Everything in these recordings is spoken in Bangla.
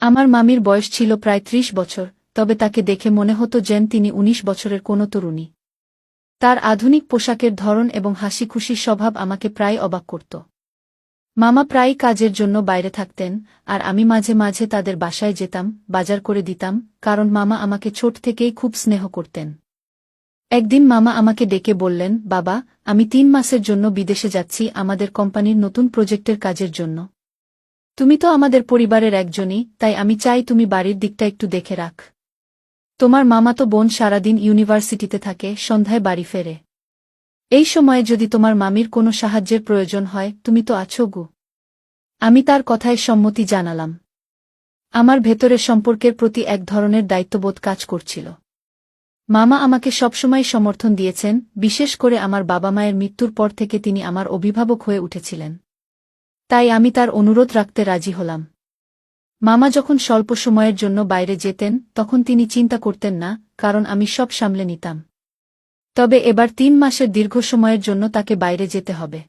আমার মামির বয়স ছিল প্রায় ত্রিশ বছর, তবে তাকে দেখে মনে হতো যেন তিনি ১৯ বছরের কোনো তরুণী। তার আধুনিক পোশাকের ধরন এবং হাসি খুশির স্বভাব আমাকে প্রায় অবাক করত। মামা প্রায় কাজের জন্য বাইরে থাকতেন, আর আমি মাঝে মাঝে তাদের বাসায় যেতাম, বাজার করে দিতাম, কারণ মামা আমাকে ছোট থেকেই খুব স্নেহ করতেন। একদিন মামা আমাকে ডেকে বললেন, বাবা, আমি তিন মাসের জন্য বিদেশে যাচ্ছি, আমাদের কোম্পানির নতুন প্রজেক্টের কাজের জন্য। তুমি তো আমাদের পরিবারের একজনই, তাই আমি চাই তুমি বাড়ির দিকটা একটু দেখে রাখ। তোমার মামা তো বোন সারাদিন ইউনিভার্সিটিতে থাকে, সন্ধ্যায় বাড়ি ফেরে। এই সময়ে যদি তোমার মামির কোনো সাহায্যের প্রয়োজন হয়, তুমি তো আছো গু। আমি তার কথায় সম্মতি জানালাম। আমার ভেতরে সম্পর্কের প্রতি এক ধরনের দায়িত্ববোধ কাজ করছিল। মামা আমাকে সবসময় সমর্থন দিয়েছেন, বিশেষ করে আমার বাবা মায়ের মৃত্যুর পর থেকে তিনি আমার অভিভাবক হয়ে উঠেছিলেন। তাই আমি তার অনুরোধ রাখতে রাজি হলাম। মামা যখন স্বল্প সময়ের জন্য বাইরে যেতেন, তখন তিনি চিন্তা করতেন না, কারণ আমি সব সামলে নিতাম। তবে এবার তিন মাসের দীর্ঘ সময়ের জন্য তাকে বাইরে যেতে হবে।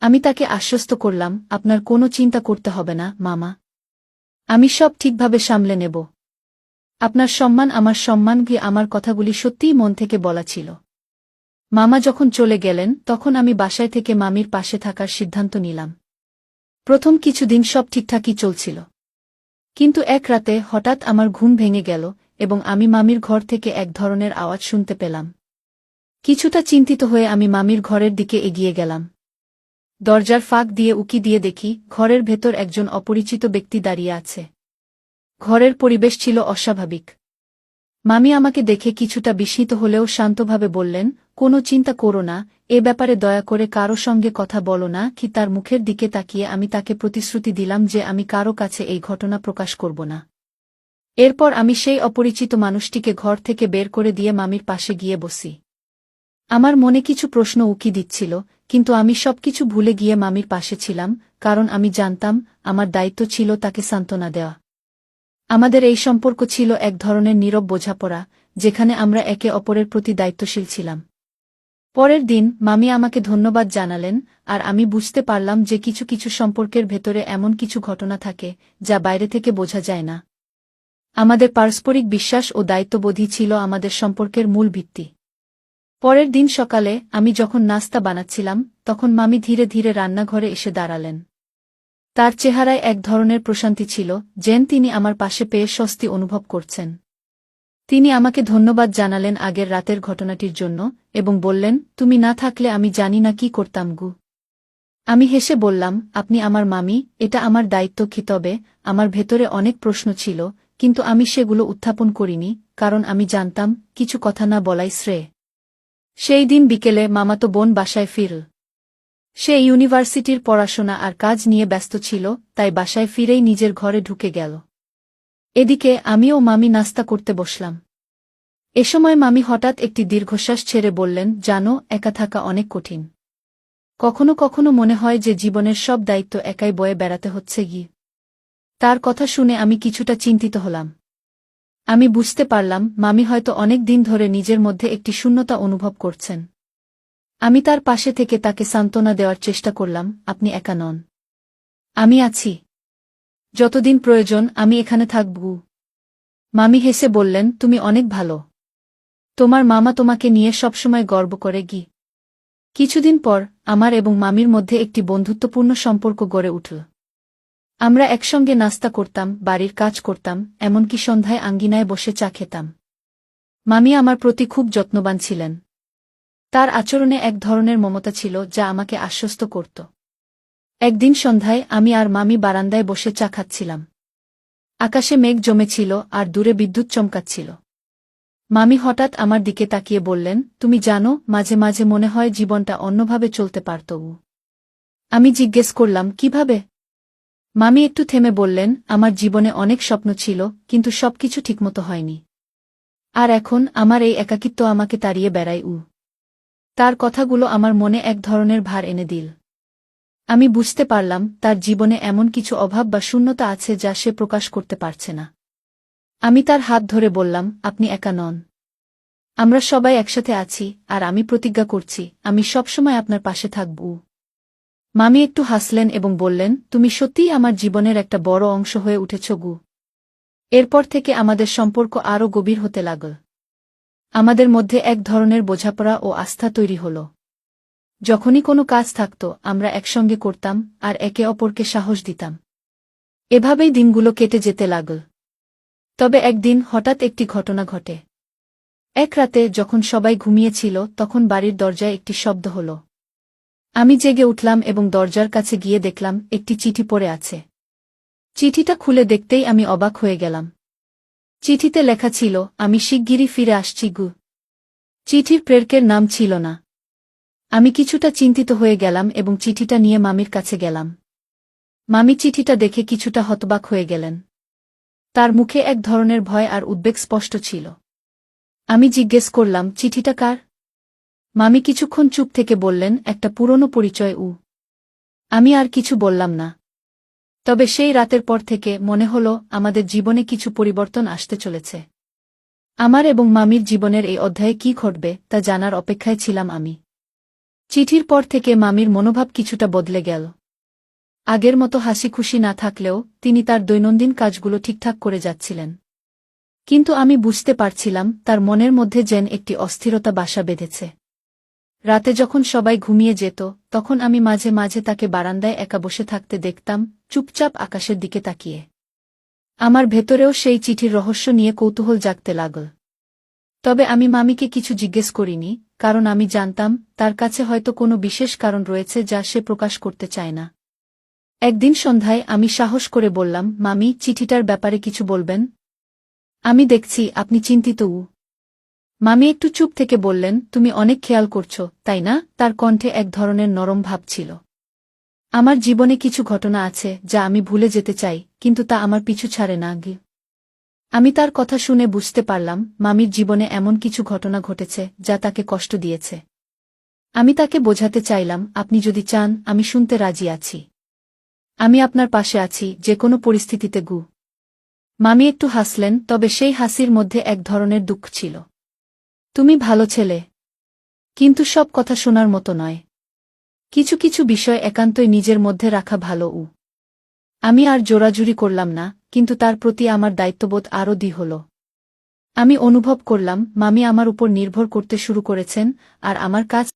আমি তাকে আশ্বস্ত করলাম, আপনার কোনো চিন্তা করতে হবে না, মামা। আমি সব ঠিকভাবে সামলে নেব। আপনার সম্মান আমার সম্মান কি আমার কথাগুলি সত্যিই মন থেকে বলা ছিল। মামা যখন চলে গেলেন, তখন আমি বাসায় থেকে মামির পাশে থাকার সিদ্ধান্ত নিলাম। প্রথম কিছুদিন সব ঠিকঠাকই চলছিল। কিন্তু এক রাতে হঠাৎ আমার ঘুম ভেঙে গেল এবং আমি মামির ঘর থেকে এক ধরনের আওয়াজ শুনতে পেলাম। কিছুটা চিন্তিত হয়ে আমি মামির ঘরের দিকে এগিয়ে গেলাম। দরজার ফাঁক দিয়ে উকি দিয়ে দেখি ঘরের ভেতর একজন অপরিচিত ব্যক্তি দাঁড়িয়ে আছে। ঘরের পরিবেশ ছিল অস্বাভাবিক। মামি আমাকে দেখে কিছুটা বিস্মিত হলেও শান্তভাবে বললেন কোনো চিন্তা করো না, এ ব্যাপারে দয়া করে কারও সঙ্গে কথা বলো না, কি তার মুখের দিকে তাকিয়ে আমি তাকে প্রতিশ্রুতি দিলাম যে আমি কারও কাছে এই ঘটনা প্রকাশ করব না। এরপর আমি সেই অপরিচিত মানুষটিকে ঘর থেকে বের করে দিয়ে মামির পাশে গিয়ে বসি। আমার মনে কিছু প্রশ্ন উকি দিচ্ছিল, কিন্তু আমি সবকিছু ভুলে গিয়ে মামির পাশে ছিলাম, কারণ আমি জানতাম, আমার দায়িত্ব ছিল তাকে সান্ত্বনা দেওয়া। আমাদের এই সম্পর্ক ছিল এক ধরনের নীরব বোঝাপড়া, যেখানে আমরা একে অপরের প্রতি দায়িত্বশীল ছিলাম। পরের দিন মামি আমাকে ধন্যবাদ জানালেন, আর আমি বুঝতে পারলাম যে কিছু কিছু সম্পর্কের ভেতরে এমন কিছু ঘটনা থাকে, যা বাইরে থেকে বোঝা যায় না। আমাদের পারস্পরিক বিশ্বাস ও দায়িত্ববোধই ছিল আমাদের সম্পর্কের মূল ভিত্তি। পরের দিন সকালে আমি যখন নাস্তা বানাচ্ছিলাম, তখন মামি ধীরে ধীরে রান্নাঘরে এসে দাঁড়ালেন। তার চেহারায় এক ধরনের প্রশান্তি ছিল, যেন তিনি আমার পাশে পেয়ে স্বস্তি অনুভব করছেন। তিনি আমাকে ধন্যবাদ জানালেন আগের রাতের ঘটনাটির জন্য এবং বললেন, তুমি না থাকলে আমি জানি না কি করতাম গু। আমি হেসে বললাম, আপনি আমার মামি, এটা আমার দায়িত্ব কি তবে? আমার ভেতরে অনেক প্রশ্ন ছিল, কিন্তু আমি সেগুলো উত্থাপন করিনি, কারণ আমি জানতাম, কিছু কথা না বলাই শ্রেয়। সেই দিন বিকেলে মামাতো বোন বাসায় ফিরল। সে ইউনিভার্সিটির পড়াশোনা আর কাজ নিয়ে ব্যস্ত ছিল, তাই বাসায় ফিরেই নিজের ঘরে ঢুকে গেল। এদিকে আমিও মামি নাস্তা করতে বসলাম। এ সময় মামি হঠাৎ একটি দীর্ঘশ্বাস ছেড়ে বললেন, জানো, একা থাকা অনেক কঠিন। কখনো কখনো মনে হয় যে জীবনের সব দায়িত্ব একাই বয়ে বেড়াতে হচ্ছে গি। তার কথা শুনে আমি কিছুটা চিন্তিত হলাম। আমি বুঝতে পারলাম, মামি হয়তো অনেক দিন ধরে নিজের মধ্যে একটি শূন্যতা অনুভব করছেন। আমি তার পাশে থেকে তাকে সান্ত্বনা দেওয়ার চেষ্টা করলাম, আপনি একা নন। আমি আছি। যতদিন প্রয়োজন, আমি এখানে থাকব। মামি হেসে বললেন, তুমি অনেক ভালো। তোমার মামা তোমাকে নিয়ে সবসময় গর্ব করে, গি। কিছুদিন পর, আমার এবং মামির মধ্যে একটি বন্ধুত্বপূর্ণ সম্পর্ক গড়ে উঠল। আমরা একসঙ্গে নাস্তা করতাম, বাড়ির কাজ করতাম, এমনকি সন্ধ্যায় আঙ্গিনায় বসে চা খেতাম। মামি আমার প্রতি খুব যত্নবান ছিলেন। তার আচরণে এক ধরনের মমতা ছিল, যা আমাকে আশ্বস্ত করত। একদিন সন্ধ্যায় আমি আর মামি বারান্দায় বসে চা খাচ্ছিলাম। আকাশে মেঘ জমেছিল আর দূরে বিদ্যুৎ চমকাচ্ছিল। মামি হঠাৎ আমার দিকে তাকিয়ে বললেন, তুমি জানো, মাঝে মাঝে মনে হয় জীবনটা অন্যভাবে চলতে পারত আমি জিজ্ঞেস করলাম, কীভাবে? মামি একটু থেমে বললেন, আমার জীবনে অনেক স্বপ্ন ছিল, কিন্তু সবকিছু ঠিকমতো হয়নি। আর এখন আমার এই একাকিত্ব আমাকে তাড়িয়ে বেড়ায় উ। তার কথাগুলো আমার মনে এক ধরনের ভার এনে দিল। আমি বুঝতে পারলাম তার জীবনে এমন কিছু অভাব বা শূন্যতা আছে যা সে প্রকাশ করতে পারছে না। আমি তার হাত ধরে বললাম, আপনি একা নন। আমরা সবাই একসাথে আছি, আর আমি প্রতিজ্ঞা করছি, আমি সবসময় আপনার পাশে থাকব। মামি একটু হাসলেন এবং বললেন, তুমি সত্যিই আমার জীবনের একটা বড় অংশ হয়ে উঠেছ গু। এরপর থেকে আমাদের সম্পর্ক আরও গভীর হতে লাগল। আমাদের মধ্যে এক ধরনের বোঝাপড়া ও আস্থা তৈরি হল। যখনই কোনো কাজ থাকত, আমরা একসঙ্গে করতাম, আর একে অপরকে সাহস দিতাম। এভাবেই দিনগুলো কেটে যেতে লাগল। তবে একদিন হঠাৎ একটি ঘটনা ঘটে। এক রাতে যখন সবাই ঘুমিয়েছিল, তখন বাড়ির দরজায় একটি শব্দ হল। আমি জেগে উঠলাম এবং দরজার কাছে গিয়ে দেখলাম, একটি চিঠি পড়ে আছে। চিঠিটা খুলে দেখতেই আমি অবাক হয়ে গেলাম। চিঠিতে লেখা ছিল, আমি শিগগিরই ফিরে আসছি গু। চিঠির প্রেরকের নাম ছিল না। আমি কিছুটা চিন্তিত হয়ে গেলাম এবং চিঠিটা নিয়ে মামির কাছে গেলাম। মামি চিঠিটা দেখে কিছুটা হতবাক হয়ে গেলেন। তার মুখে এক ধরনের ভয় আর উদ্বেগ স্পষ্ট ছিল। আমি জিজ্ঞেস করলাম, চিঠিটা কার? মামি কিছুক্ষণ চুপ থেকে বললেন, একটা পুরনো পরিচয়, উ। আমি আর কিছু বললাম না। তবে সেই রাতের পর থেকে মনে হল আমাদের জীবনে কিছু পরিবর্তন আসতে চলেছে। আমার এবং মামির জীবনের এই অধ্যায়ে কি ঘটবে তা জানার অপেক্ষায় ছিলাম আমি। চিঠির পর থেকে মামির মনোভাব কিছুটা বদলে গেল। আগের মতো হাসি খুশি না থাকলেও তিনি তার দৈনন্দিন কাজগুলো ঠিকঠাক করে যাচ্ছিলেন। কিন্তু আমি বুঝতে পারছিলাম তার মনের মধ্যে যেন একটি অস্থিরতা বাসা বেঁধেছে। রাতে যখন সবাই ঘুমিয়ে যেত, তখন আমি মাঝে মাঝে তাকে বারান্দায় একা বসে থাকতে দেখতাম, চুপচাপ আকাশের দিকে তাকিয়ে। আমার ভেতরেও সেই চিঠির রহস্য নিয়ে কৌতূহল জাগতে লাগল। তবে আমি মামিকে কিছু জিজ্ঞেস করিনি কারণ আমি জানতাম, তার কাছে হয়তো কোনো বিশেষ কারণ রয়েছে যা সে প্রকাশ করতে চায় না। একদিন সন্ধ্যায় আমি সাহস করে বললাম, মামি, চিঠিটার ব্যাপারে কিছু বলবেন? আমি দেখছি, আপনি চিন্তিত উ। মামি, একটু চুপ থেকে বললেন, তুমি অনেক খেয়াল করছ, তাই না? তার কণ্ঠে এক ধরনের নরম ভাব ছিল। আমার জীবনে কিছু ঘটনা আছে, যা আমি ভুলে যেতে চাই, কিন্তু তা আমার পিছু ছাড়ে না গি আমি তার কথা শুনে বুঝতে পারলাম, মামির জীবনে এমন কিছু ঘটনা ঘটেছে, যা তাকে কষ্ট দিয়েছে। আমি তাকে বোঝাতে চাইলাম, আপনি যদি চান, আমি শুনতে রাজি আছি। আমি আপনার পাশে আছি, যে কোনো পরিস্থিতিতে গু। মামি একটু হাসলেন, তবে সেই হাসির মধ্যে এক ধরনের দুঃখ ছিল। তুমি ভালো ছেলে। কিন্তু সব কথা শোনার মতো নয়। কিছু কিছু বিষয় একান্তই নিজের মধ্যে রাখা ভালো উ। আমি আর জোরাজুরি করলাম না, কিন্তু তার প্রতি আমার দায়িত্ববোধ আরও দি হল। আমি অনুভব করলাম, মামি আমার উপর নির্ভর করতে শুরু করেছেন, আর আমার কাজ